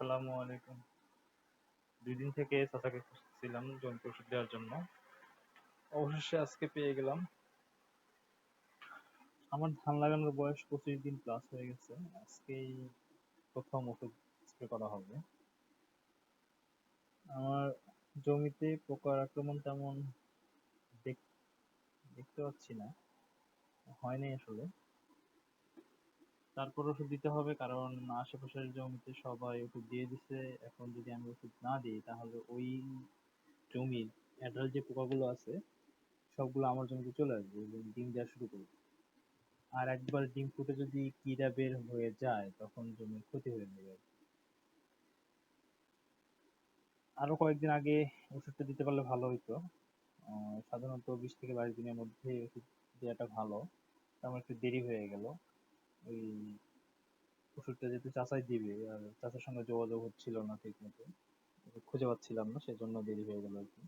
আসসালামু আলাইকুম। দুই দিন থেকে চাচাকে খুঁজছিলাম জমিতে ওষুধ দেওয়ার জন্য। অবশেষে আজকে পেয়ে গেলাম। আমার ধান লাগানোর বয়স পঁচিশ দিন প্লাস হয়ে গেছে। আজকেই প্রথম ওষুধ স্প্রে করা হবে। আমার জমিতে পোকার আক্রমণ তেমন দেখতে পাচ্ছি না। হয়নি আসলে। তারপর ওষুধ দিতে হবে, কারণ আশেপাশের জমিতে সবাই ওষুধ দিয়ে দিছে। এখন যদি আমি ওষুধ না দিই, তাহলে ওই জমির অ্যাডাল্ট যে পোকাগুলো আছে, সবগুলো আমার জমিতে চলে আসবে এবং ডিম দেওয়া শুরু করবে। আর একবার ডিম ফুটে যদি কিড়া বের হয়ে যায়, তখন জমির ক্ষতি হয়ে যাবে। আরও কয়েকদিন আগে ওষুধটা দিতে পারলে ভালো হইতো। সাধারণত বিশ থেকে বাইশ দিনের মধ্যে ওষুধ দেওয়াটা ভালো। আমার একটু দেরি হয়ে গেল। ওই ওষুধটা যেহেতু চাচাই দিবে, আর চাচার সঙ্গে যোগাযোগ হচ্ছিল না ঠিক মতো খুঁজে পাচ্ছিলাম না, সেজন্য দেরি হয়ে গেল আর কি।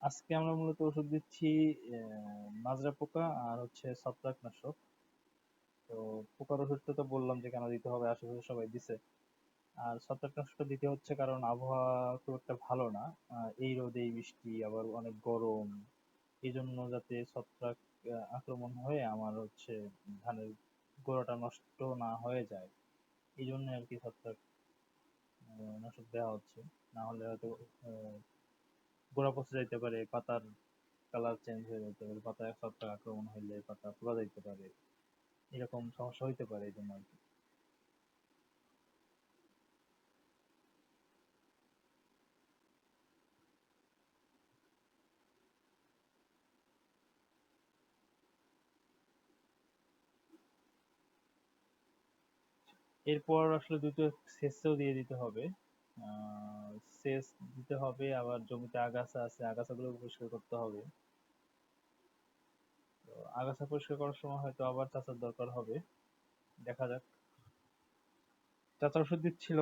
আজকে আমরা মূলত ওষুধ দিচ্ছি মাজরা পোকা আর হচ্ছে ছত্রাকনাশক। তো পোকার ওষুধটা তো বললাম যে কেন দিতে হবে, আশেপাশে সবাই দিছে। আর ছত্রাকনাশকটা দিতে হচ্ছে কারণ আবহাওয়া খুব একটা ভালো না। এই রোদ এই বৃষ্টি, আবার অনেক গরম এই জন্য যাতে ছত্রাক আক্রমণ হয়ে আমার হচ্ছে ধানের গোড়াটা নষ্ট না হয়ে যায়। এই জন্য আর কি ছত্রাক নাশক দেওয়া হচ্ছে। না হলে হয়তো গোড়া পচে যাইতে পারে, পাতার কালার চেঞ্জ হয়ে যেতে পারে, পাতায় ছত্রাক আক্রমণ হইলে পাতা পুড়া যাইতে পারে। এরকম সমস্যা হইতে পারে এই জন্য আর কি। এরপর আসলে দুটো সেচও দিয়ে দিতে হবে। সেচ দিতে হবে, আবার জমিতে আগাছা আছে, আগাছাগুলো পরিষ্কার করতে হবে। তো আগাছা পরিষ্কার করার সময় হয়তো আবার চাচার দরকার হবে। দেখা যাক। চাচা ওষুধ দিচ্ছিল,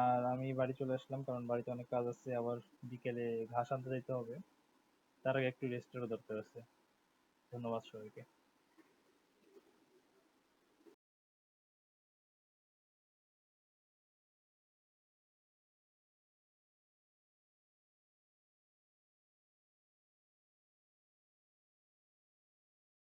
আর আমি বাড়ি চলে আসলাম, কারণ বাড়িতে অনেক কাজ আছে। আবার বিকেলে ঘাস আনতে যেতে হবে। তার আগে একটু রেস্টেরও দরকার আছে। ধন্যবাদ সবাইকে।